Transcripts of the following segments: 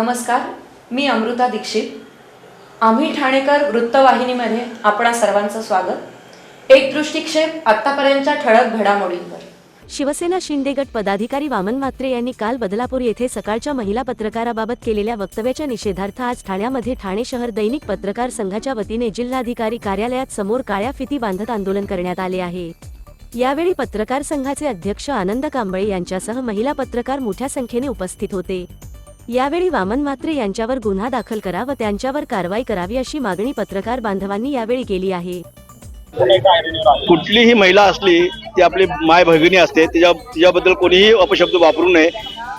नमस्कार मी अमृता दीक्षित. आम्ही ठाणेकर वृत्तवाहिनीमध्ये आपणा सर्वांचं स्वागत. एक दृष्टिक्षेप आत्तापर्यंतच्या ठळक घडामोडींवर. शिवसेना शिंदे गट पदाधिकारी वामन म्हात्रे यांनी काल बदलापूर येथे सकाळच्या महिला पत्रकाराबाबत केलेल्या वक्तव्याच्या निषेधार्थ आज ठाण्यामध्ये ठाणे शहर दैनिक पत्रकार संघाच्या वतीने जिल्हाधिकारी कार्यालयात समोर काळ्या फिती बांधत आंदोलन करण्यात आले आहे. यावेळी पत्रकार संघाचे अध्यक्ष आनंद कांबळे यांच्यासह महिला पत्रकार मोठ्या संख्येने उपस्थित होते. यावेळी वामन मात्रे यांच्यावर गुन्हा दाखल करा व त्यांच्यावर कारवाई करावी अशी मागणी पत्रकार बांधवांनी यावेळी केली आहे. कुठलीही महिला असली ती आपली माय भगिनी असते तिच्या तिच्याबद्दल कोणीही अपशब्द वापरू नये.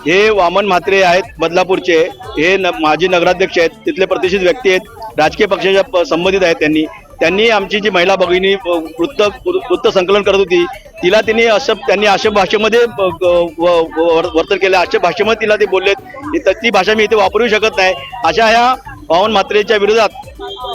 हे वामन म्हात्रे आहेत बदलापूरचे. हे न माजी नगराध्यक्ष आहेत तिथले प्रतिष्ठित व्यक्ती आहेत राजकीय पक्षाच्या संबंधित आहेत त्यांनी. त्यांनी आमची जी महिला भगिनी वृत्त वृत्त संकलन करत होती तिला त्यांनी असं त्यांनी अशा भाषेमध्ये वर्तन केलं. अशा भाषेमध्ये तिला ते बोललेत ती- ती भाषा मी इथे वापरू शकत नाही. अशा ह्या पवन म्हात्रेच्या विरोधात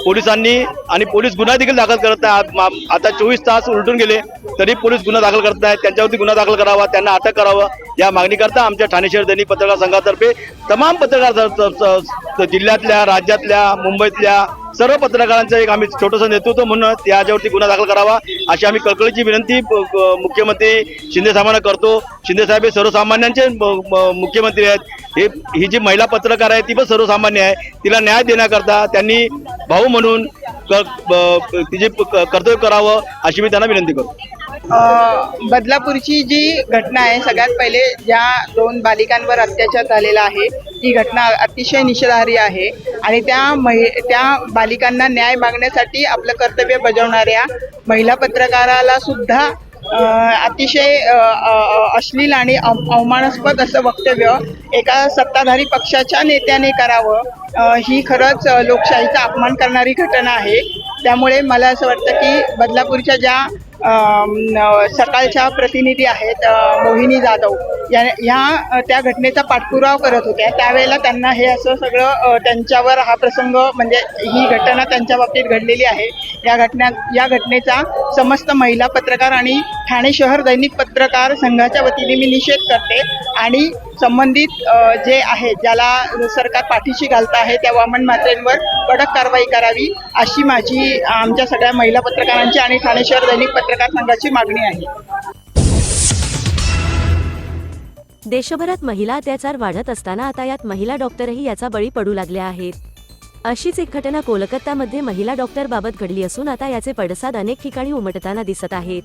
पोलिसांनी आणि पोलीस गुन्हा देखील दाखल करत नाही मा- आता चोवीस तास उलटून गेले तरी पोलीस गुन्हा दाखल करत नाही त्यांच्यावरती गुन्हा दाखल करावा त्यांना अटक करावं या मागणीकरता आमच्या ठाणे शहर दैनिक पत्रकार संघातर्फे तमाम पत्रकार स- जिल्ह्यातल्या राज्यातल्या मुंबईतल्या सर्व पत्रकारांचं एक आम्ही छोटंसं नेतृत्व म्हणून याच्यावरती गुन्हा दाखल करावा अशी आम्ही कळकळीची विनंती मुख्यमंत्री शिंदे साहेबांना करतो. शिंदे साहेब हे सर्वसामान्यांचे मुख्यमंत्री आहेत. हे ही जी महिला पत्रकार आहे ती पण सर्वसामान्य आहे. तिला न्याय देण्याकरता त्यांनी भाऊ म्हणून तिचे कर्तव्य करावं अशी मी त्यांना विनंती करतो. बदलापूरची जी घटना आहे सगळ्यात पहिले ज्या दोन बालिकांवर अत्याचार झालेला आहे ती घटना अतिशय निषेधार्ह आहे आणि त्या महि त्या बालिकांना न्याय मागण्यासाठी आपलं कर्तव्य बजावणाऱ्या महिला पत्रकाराला सुद्धा अतिशय अश्लील आणि अव- अवमानास्पद असं वक्तव्य एका सत्ताधारी पक्षाच्या नेत्याने करावं ही खरंच लोकशाहीचा अपमान करणारी घटना आहे. त्यामुळे मला असं वाटतं की बदलापूरच्या ज्या सकाळच्या प्रतिनिधी आहेत मोहिनी जाधव. या ह्या त्या घटनेचा पाठपुरावा करत होत्या. त्यावेळेला त्यांना हे असं सगळं त्यांच्यावर हा प्रसंग म्हणजे ही घटना त्यांच्या बाबतीत घडलेली आहे. या घटना या घटनेचा समस्त महिला पत्रकार आणि ठाणे शहर दैनिक पत्रकार संघाच्या वतीने मी निषेध करते. आणि संबंधित जे आहे ज्याला सरकार पाठीशी घालत आहे त्या वामन मात्रेंवर कडक कारवाई करावी अशी माझी आमच्या सगळ्या महिला पत्रकारांची आणि ठाणे शहर दैनिक पत्रकार संघाची मागणी आहे. देशभरात महिला अत्याचार वाढत असताना आता यात महिला डॉक्टरही याचा बळी पडू लागल्या आहेत. अशीच एक घटना कोलकातामध्ये महिला डॉक्टरबाबत घडली असून आता याचे पडसाद अनेक ठिकाणी उमटताना दिसत आहेत.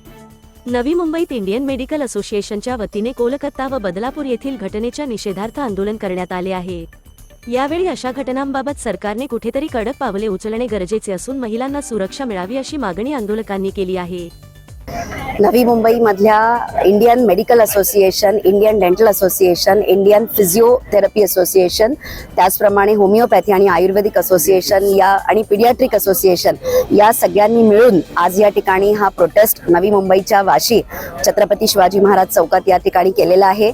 नवी मुंबईत इंडियन मेडिकल असोसिएशनच्या वतीने कोलकाता व बदलापूर येथील घटनेच्या निषेधार्थ आंदोलन करण्यात आले आहे. यावेळी अशा घटनांबाबत सरकारने कुठेतरी कडक पावले उचलणे गरजेचे असून महिलांना सुरक्षा मिळावी अशी मागणी आंदोलकांनी केली आहे. नवी मुंबईमधल्या Indian medical association Indian dental association Indian physiotherapy association त्याचप्रमाणे होमिओपॅथी आणि आयुर्वेदिक असोसिएशन या आणि पिडियाट्रिक असोसिएशन या सगळ्यांनी मिळून आज या ठिकाणी हा प्रोटेस्ट नवी मुंबईच्या वाशी छत्रपती शिवाजी महाराज चौकात या ठिकाणी केलेला आहे.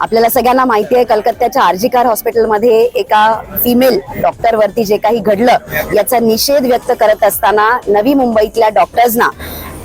आपल्याला सगळ्यांना माहिती आहे कलकत्त्याच्या आर्जिकार हॉस्पिटलमध्ये एका फिमेल डॉक्टरवरती जे काही घडलं याचा निषेध व्यक्त करत असताना नवी मुंबईतल्या डॉक्टर्सना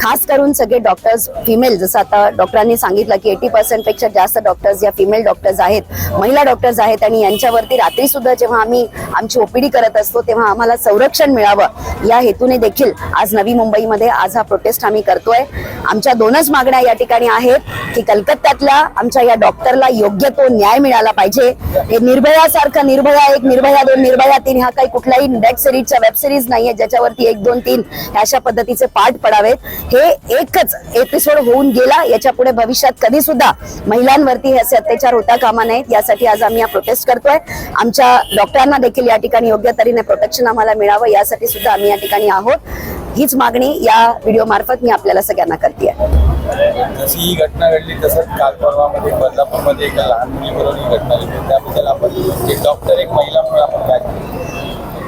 खास करून सगळे डॉक्टर्स फिमेल जसं आता डॉक्टरांनी सांगितलं की एटी पर्सेंटपेक्षा जास्त डॉक्टर्स या फिमेल डॉक्टर्स आहेत महिला डॉक्टर्स आहेत आणि यांच्यावरती रात्री सुद्धा जेव्हा आम्ही आमची ओपीडी करत असतो तेव्हा आम्हाला संरक्षण मिळावं. या हेतूने देखील आज नवी मुंबईमध्ये आज हा प्रोटेस्ट आम्ही करतोय. आमच्या दोनच मागण्या या ठिकाणी आहेत की कलकत्त्यातल्या आमच्या या डॉक्टरला योग्य तो न्याय मिळाला पाहिजे. हे निर्भयासारखं निर्भया एक निर्भया दोन निर्भया तीन हा काही कुठल्याही नेट सिरीजच्या वेब सिरीज नाहीये ज्याच्यावरती एक दोन तीन ह्या अशा पद्धतीचे पाठ पडावेत. हे एकच एपिसोड होऊन गेला. याच्यापुढे भविष्यात कधी सुद्धा महिलांवरती हे असे अत्याचार होता कामा नयेत. यासाठी आज आम्ही हा प्रोटेस्ट करतोय. आमच्या डॉक्टरांना देखील या ठिकाणी योग्य तऱ्हेने प्रोटेक्शन आम्हाला मिळावं यासाठी सुद्धा आम्ही या ठिकाणी आहोत. हीच मागणी या व्हिडिओ मार्फत मी आपल्याला सगळ्यांना करते जशी ही घटना घडली तसंच काल परवामध्ये बदलापूरमध्ये एका लहान मुलीबरोबर ही घटना घडली. त्याबद्दल आपण एक डॉक्टर एक महिला म्हणून आपण काय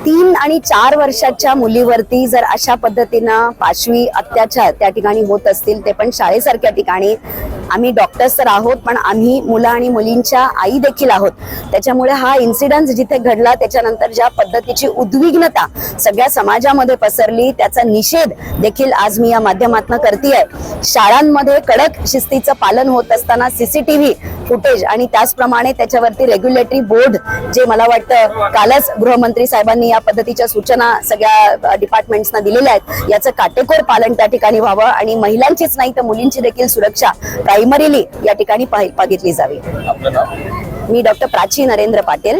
तीन आणि चार वर्षाच्या मुलीवरती जर अशा पद्धतीनं पाशवी अत्याचार त्या ठिकाणी होत असतील ते पण शाळेसारख्या ठिकाणी आम्ही डॉक्टर्स तर आहोत पण आम्ही मुलं आणि मुलींच्या आई देखील आहोत. त्याच्यामुळे हा इन्सिडन्स जिथे घडला त्याच्यानंतर ज्या पद्धतीची उद्विग्नता सगळ्या समाजामध्ये पसरली त्याचा निषेध देखील आज मी या माध्यमातून करते शाळांमध्ये कडक शिस्तीचं पालन होत असताना सीसीटीव्ही फुटेज आणि त्याचप्रमाणे त्याच्यावरती रेग्युलेटरी बोर्ड जे मला वाटतं कालच गृहमंत्री साहेबांनी या पद्धतीच्या सूचना सगळ्या डिपार्टमेंट्सना दिलेल्या आहेत. याचं काटेकोर पालन त्या ठिकाणी व्हावं आणि महिलांचीच नाही तर मुलींची देखील सुरक्षा प्रायमरीली या ठिकाणी पाहि- बघितली जावी. मी डॉक्टर प्राची नरेंद्र पाटील.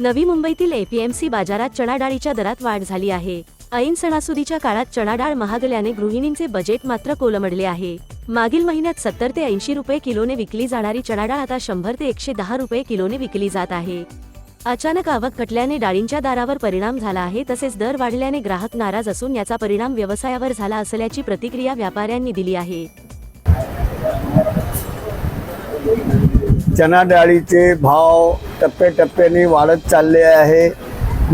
नवी मुंबईतील एपीएमसी बाजारात चणाडाळीच्या दरात वाढ झाली आहे. ऐन सणासुदीच्या काळात चणाडाळ महागल्याने गृहिणींचे बजेट मात्र कोलमडले आहे. मागील महिन्यात सत्तर ते ऐंशी रुपये किलोने विकली जाणारी चणाडाळ आता शंभर ते एकशे दहा रुपये किलोने विकली जात आहे. अचानक आवक घटल्याने डाळींच्या दारावर परिणाम झाला आहे तसेच दर वाढल्याने ग्राहक नाराज असून याचा परिणाम व्यवसायावर झाला असल्याची प्रतिक्रिया व्यापाऱ्यांनी दिली आहे. चना डाळीचे भाव टप्प्याटप्प्याने वाढत चालले आहे.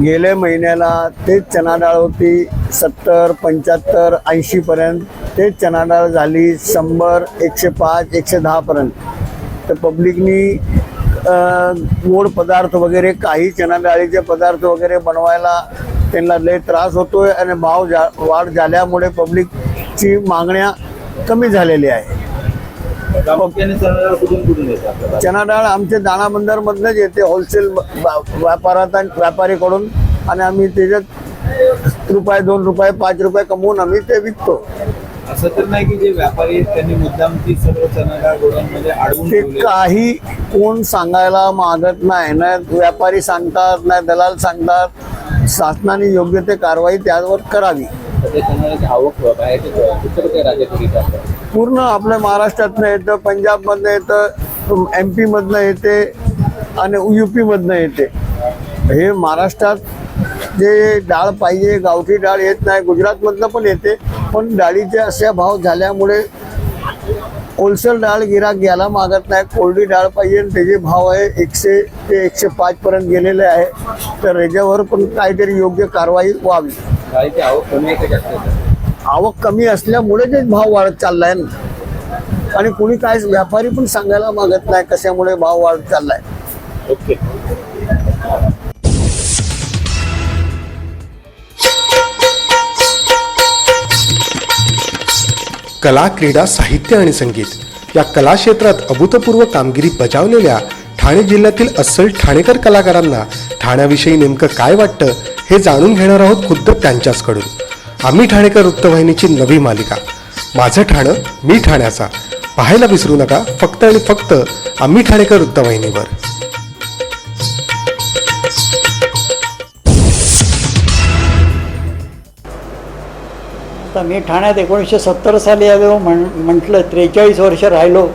गेल्या महिन्याला तेच चना डाळ होती सत्तर पंच्याहत्तर ऐंशीपर्यंत. तेच चना डाळ झाली शंभर एकशे पाच एकशे दहापर्यंत. तर पब्लिकनी गोड पदार्थ वगैरे काही चना डाळीचे पदार्थ वगैरे बनवायला त्यांना लय त्रास होतोय आणि भाव जा वाढ झाल्यामुळे पब्लिकची मागण्या कमी झालेली आहे. प्रामुख्याने चणा कुठून कुठून येते आपल्याला चना डाळ आमच्या दाणा बंदरमधनंच येते होलसेल व्यापारात व्यापारीकडून. आणि आम्ही त्याच्यात रुपये दोन रुपये पाच रुपये कमवून आम्ही ते विकतो. असं तर नाही की जे व्यापारी आहेत त्यांनी मुद्दाम ती सर्व चणा डाळ गोडांमध्ये अडवून ते ठेवले काही कोण सांगायला मागत नाही ना व्यापारी सांगतात ना दलाल सांगतात. शासनाने योग्य ते कारवाई त्यावर करावी. तर ते आवक बाहेर पूर्ण आपल्या महाराष्ट्रातनं येतं पंजाबमधनं येतं एम पीमधनं येते आणि यू पीमधनं येते. हे महाराष्ट्रात जे डाळ पाहिजे गावठी डाळ येत नाही गुजरातमधनं पण येते. पण डाळीचे असे भाव झाल्यामुळे होलसेल डाळ गिराक घ्यायला मागत नाही. कोरडी डाळ पाहिजे त्याचे भाव आहे एकशे ते एकशे पाच पर्यंत गेलेले आहे. तर याच्यावर पण काहीतरी योग्य कारवाई व्हावी. डाळीची आवक कमी आहे का जास्त? आहे आवक कमी असल्यामुळे ते भाव वाढत चाललाय ना. आणि कुणी काय व्यापारी पण सांगायला मागत नाही कशामुळे भाव वाढत चाललाय. ओके. कला क्रीडा साहित्य आणि संगीत या कला क्षेत्रात अभूतपूर्व कामगिरी बजावलेल्या ठाणे जिल्ह्यातील अस्सल ठाणेकर कलाकारांना ठाण्याविषयी नेमकं काय वाटतं हे जाणून घेणार आहोत खुद्द त्यांच्याचकडून. आम्ही ठाणेकर वृत्तवाहिनीची नवी मालिका. माझं ठाणं मी ठाण्याचा. पाहायला विसरू नका फक्त आणि फक्त आम्ही ठाणेकर वृत्तवाहिनीवर आता मी ठाण्यात एकोणीसशे सत्तर साली आलो म्हण म्हटलं त्रेचाळीस वर्ष राहिलो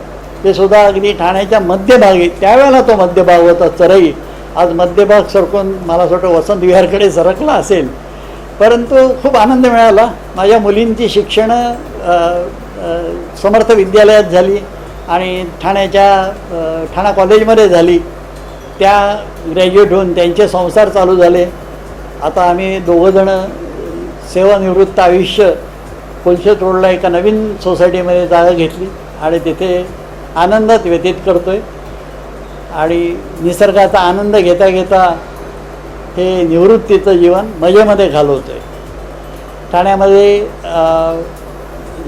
ते सुद्धा अगदी ठाण्याच्या मध्यभागी त्यावेळेला तो मध्यभाग होता चरई. आज मध्यभाग सरकून मला असं वाटतं वसंत विहारकडे सरकला असेल. परंतु खूप आनंद मिळाला. माझ्या मुलींची शिक्षणं समर्थ विद्यालयात झाली आणि ठाण्याच्या ठाणा कॉलेजमध्ये झाली. त्या ग्रॅज्युएट होऊन त्यांचे संसार चालू झाले. आता आम्ही दोघंजणं सेवानिवृत्त आयुष्य कोलशेत रोडला एका नवीन सोसायटीमध्ये जागा घेतली आणि तिथे आनंदात व्यतीत करतो आहे आणि निसर्गाचा आनंद घेता घेता हे निवृत्तीचं जीवन मजेमध्ये घालवतो आहे ठाण्यामध्ये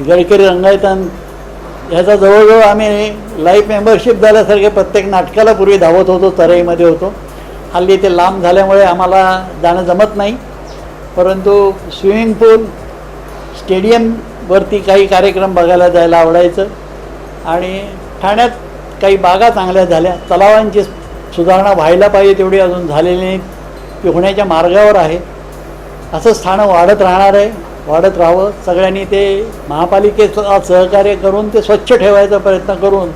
गडकरी रंगायतन ह्याचा जवळजवळ आम्ही लाईफ मेंबरशिप झाल्यासारखे प्रत्येक नाटकाला पूर्वी धावत होतो तराईमध्ये होतो. हल्ली ते लांब झाल्यामुळे आम्हाला जाणं जमत नाही. परंतु स्विमिंग पूल स्टेडियमवरती काही कार्यक्रम बघायला जायला आवडायचं. आणि ठाण्यात काही बागा चांगल्या झाल्या. तलावांची सुधारणा व्हायला पाहिजे तेवढी अजून झालेली नाही. ती होण्याच्या मार्गावर आहे. असं स्थानं वाढत राहणार आहे. वाढत राहावं. सगळ्यांनी ते महापालिकेचं सहकार्य करून ते स्वच्छ ठेवायचा प्रयत्न करून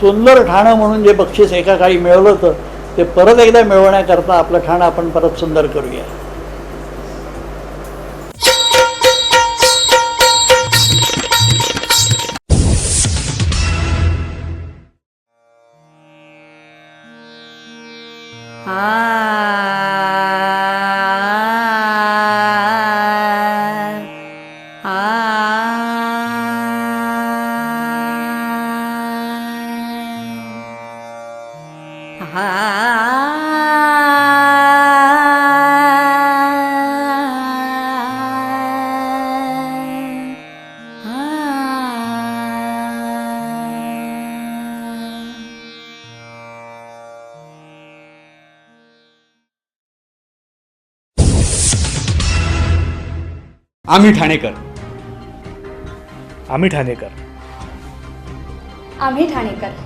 सुंदर ठाणं म्हणून जे बक्षीस एका काळी मिळवलं होतं ते परत एकदा मिळवण्याकरता आपलं ठाणं आपण परत सुंदर करूया. आम्ही ठाणेकर. आम्ही ठाणेकर. आम्ही ठाणेकर.